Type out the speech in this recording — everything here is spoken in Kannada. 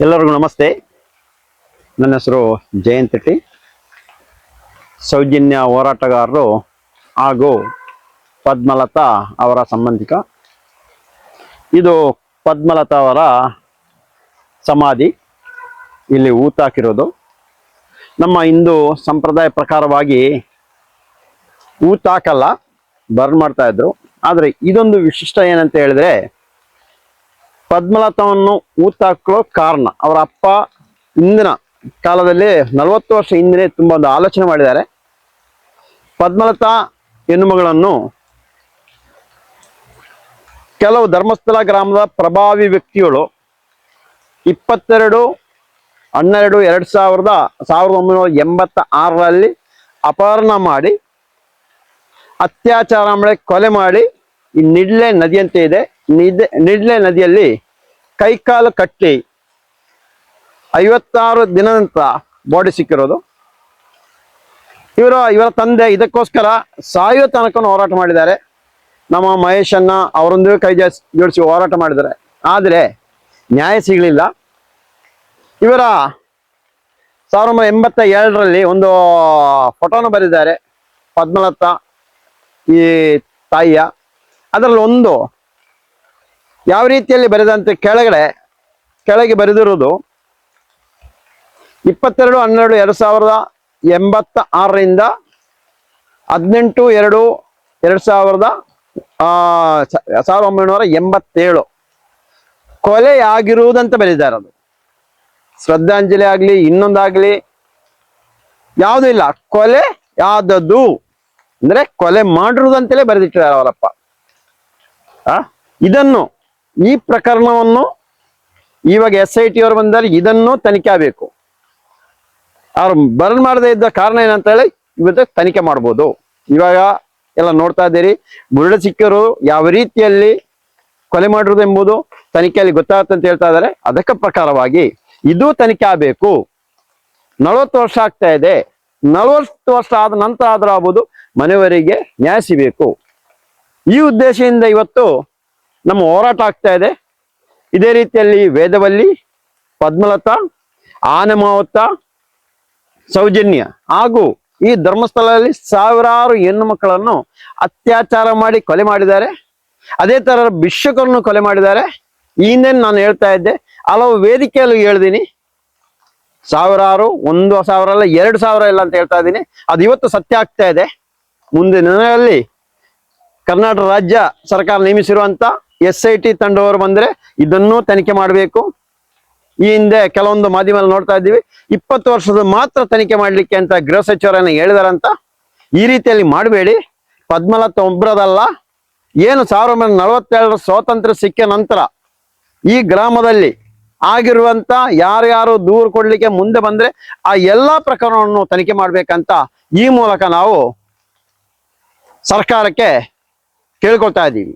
ಎಲ್ಲರಿಗೂ ನಮಸ್ತೆ. ನನ್ನ ಹೆಸರು ಜಯಂತ್ ಟಿ ಸೌಜನ್ಯ ಹೋರಾಟಗಾರರು ಹಾಗೂ ಪದ್ಮಲತಾ ಅವರ ಸಂಬಂಧಿಕ. ಇದು ಪದ್ಮಲತಾ ಅವರ ಸಮಾಧಿ. ಇಲ್ಲಿ ಊತಾಕಿರೋದು. ನಮ್ಮ ಹಿಂದೂ ಸಂಪ್ರದಾಯ ಪ್ರಕಾರವಾಗಿ ಊತಾಕಲ್ಲ ಬರ್ನ್ ಮಾಡ್ತಾ ಇದ್ರು. ಆದರೆ ಇದೊಂದು ವಿಶಿಷ್ಟ ಏನಂತ ಹೇಳಿದ್ರೆ ಪದ್ಮಲತಾವನ್ನು ಊತಾಕೋ ಕಾರಣ. ಅವರ ಅಪ್ಪ ಹಿಂದಿನ ಕಾಲದಲ್ಲಿ ನಲವತ್ತು ವರ್ಷ ಹಿಂದಿನೇ ತುಂಬಾ ಒಂದು ಆಲೋಚನೆ ಮಾಡಿದ್ದಾರೆ. ಪದ್ಮಲತಾ ಹೆಣ್ಣುಮಗಳನ್ನು ಕೆಲವು ಧರ್ಮಸ್ಥಳ ಗ್ರಾಮದ ಪ್ರಭಾವಿ ವ್ಯಕ್ತಿಗಳು ಇಪ್ಪತ್ತೆರಡು ಹನ್ನೆರಡು, ಎರಡು ಸಾವಿರದ ಸಾವಿರದ ಒಂಬೈನೂರ ಎಂಬತ್ತ ಆರರಲ್ಲಿ ಅಪಹರಣ ಮಾಡಿ, ಅತ್ಯಾಚಾರ ಮಾಡಿ ಕೊಲೆ ಮಾಡಿ ಈ ನಿಡ್ಲೆ ನದಿಯಂತೆ ಇದೆ. ನಿದೆ ನಿಡ್ಲೆ ನದಿಯಲ್ಲಿ ಕೈಕಾಲು ಕಟ್ಟಿ ಐವತ್ತಾರು ದಿನದಂತ ಬಾಡಿ ಸಿಕ್ಕಿರೋದು. ಇವರು, ಇವರ ತಂದೆ ಇದಕ್ಕೋಸ್ಕರ ಸಾಯುವ ತನಕ ಹೋರಾಟ ಮಾಡಿದ್ದಾರೆ. ನಮ್ಮ ಮಹೇಶನ್ನ ಅವರೊಂದಿಗೆ ಕೈ ಜೋಡಿಸಿ ಹೋರಾಟ ಮಾಡಿದ್ದಾರೆ. ಆದರೆ ನ್ಯಾಯ ಸಿಗಲಿಲ್ಲ. ಇವರ ಸಾವಿರದ ಒಂಬೈನೂರ ಎಂಬತ್ತ ಎರಡರಲ್ಲಿ ಒಂದು ಫೋಟೋನ ಬರೆದಿದ್ದಾರೆ. ಪದ್ಮಲತಾ, ಈ ತಾಯಿಯ. ಅದರಲ್ಲಿ ಒಂದು ಯಾವ ರೀತಿಯಲ್ಲಿ ಬರೆದಂತೆ ಕೆಳಗಡೆ, ಕೆಳಗೆ ಬರೆದಿರುವುದು ಇಪ್ಪತ್ತೆರಡು, ಹನ್ನೆರಡು, ಎರಡು ಸಾವಿರದ ಎಂಬತ್ತ ಆರರಿಂದ ಹದಿನೆಂಟು, ಎರಡು ಎರಡು ಸಾವಿರದ ಸಾವಿರದ ಒಂಬೈನೂರ ಎಂಬತ್ತೇಳು. ಕೊಲೆಯಾಗಿರುವುದಂತ ಬರೆದಿದ್ದಾರೆ ಅದು. ಶ್ರದ್ಧಾಂಜಲಿ ಆಗ್ಲಿ, ಇನ್ನೊಂದಾಗ್ಲಿ, ಯಾವುದೂ ಇಲ್ಲ, ಕೊಲೆ ಯಾವ್ದದ್ದು? ಅಂದ್ರೆ ಕೊಲೆ ಮಾಡಿರುವುದಂತಲೇ ಬರೆದಿಟ್ಟಿದ್ದಾರೆ ಅವರಪ್ಪ. ಆ? ಇದನ್ನು, ಈ ಪ್ರಕರಣವನ್ನು, ಇವಾಗ ಎಸ್ ಐ ಟಿ ಅವರು ಬಂದರೆ ಇದನ್ನು ತನಿಖೆ ಆಗಬೇಕು. ಅವ್ರು ಬರ್ನ್ ಮಾಡದೇ ಇದ್ದ ಕಾರಣ ಏನಂತ ಹೇಳಿ, ಇವತ್ತು ತನಿಖೆ ಮಾಡ್ಬೋದು. ಇವಾಗ ಎಲ್ಲ ನೋಡ್ತಾ ಇದ್ದೀರಿ ಬುರುಡ ಸಿಕ್ಕರು ಯಾವ ರೀತಿಯಲ್ಲಿ ಕೊಲೆ ಮಾಡಿರೋದು ಎಂಬುದು ತನಿಖೆಯಲ್ಲಿ ಗೊತ್ತಾಗುತ್ತೆ ಅಂತ ಹೇಳ್ತಾ ಇದ್ದಾರೆ. ಅದಕ್ಕೆ ಪ್ರಕಾರವಾಗಿ ಇದು ತನಿಖೆ ಆಗಬೇಕು. ನಲವತ್ತು ವರ್ಷ ಆಗ್ತಾ ಇದೆ. ನಲವತ್ತು ವರ್ಷ ಆದ ನಂತರ ಆದ್ರೂ ಆಗ್ಬೋದು ಮನೆಯವರಿಗೆ ನ್ಯಾಯ ಸಿಗಬೇಕು. ಈ ಉದ್ದೇಶದಿಂದ ಇವತ್ತು ನಮ್ಮ ಹೋರಾಟ ಆಗ್ತಾ ಇದೆ. ಇದೇ ರೀತಿಯಲ್ಲಿ ವೇದವಲ್ಲಿ ಪದ್ಮಲತಾ ಆನೆಮಾವತ ಸೌಜನ್ಯ ಹಾಗೂ ಈ ಧರ್ಮಸ್ಥಳದಲ್ಲಿ ಸಾವಿರಾರು ಹೆಣ್ಣು ಮಕ್ಕಳನ್ನು ಅತ್ಯಾಚಾರ ಮಾಡಿ ಕೊಲೆ ಮಾಡಿದ್ದಾರೆ. ಅದೇ ತರ ಬಿಷಕರನ್ನು ಕೊಲೆ ಮಾಡಿದ್ದಾರೆ. ಈ ಹಿಂದೆ ನಾನು ಹೇಳ್ತಾ ಇದ್ದೆ ಹಲವು ವೇದಿಕೆಯಲ್ಲಿ ಹೇಳ್ದೀನಿ. ಸಾವಿರಾರು, ಒಂದು ಸಾವಿರ ಅಲ್ಲ, ಎರಡು ಸಾವಿರ ಇಲ್ಲ ಅಂತ ಹೇಳ್ತಾ ಇದ್ದೀನಿ. ಅದು ಇವತ್ತು ಸತ್ಯ ಆಗ್ತಾ ಇದೆ. ಮುಂದಿನ ದಿನಗಳಲ್ಲಿ ಕರ್ನಾಟಕ ರಾಜ್ಯ ಸರ್ಕಾರ ನೇಮಿಸಿರುವಂತ ಎಸ್ ಐ ಟಿ ತಂಡವರು ಬಂದ್ರೆ ಇದನ್ನೂ ತನಿಖೆ ಮಾಡಬೇಕು. ಈ ಹಿಂದೆ ಕೆಲವೊಂದು ಮಾಧ್ಯಮದಲ್ಲಿ ನೋಡ್ತಾ ಇದ್ದೀವಿ. ಇಪ್ಪತ್ತು ವರ್ಷದ ಮಾತ್ರ ತನಿಖೆ ಮಾಡಲಿಕ್ಕೆ ಅಂತ ಗೃಹ ಸಚಿವರನ್ನು ಹೇಳಿದಾರಂತ. ಈ ರೀತಿಯಲ್ಲಿ ಮಾಡಬೇಡಿ. ಪದ್ಮಲತಾ ಒಬ್ಬರದಲ್ಲ ಏನು ಸಾವಿರದ ಒಂಬೈನೂರ ನಲವತ್ತೆರಡರ ಸ್ವಾತಂತ್ರ್ಯ ಸಿಕ್ಕ ನಂತರ ಈ ಗ್ರಾಮದಲ್ಲಿ ಆಗಿರುವಂತ ಯಾರ್ಯಾರು ದೂರು ಕೊಡ್ಲಿಕ್ಕೆ ಮುಂದೆ ಬಂದ್ರೆ ಆ ಎಲ್ಲಾ ಪ್ರಕರಣವನ್ನು ತನಿಖೆ ಮಾಡ್ಬೇಕಂತ ಈ ಮೂಲಕ ನಾವು ಸರ್ಕಾರಕ್ಕೆ ಕೇಳ್ಕೊಳ್ತಾ ಇದ್ದೀವಿ.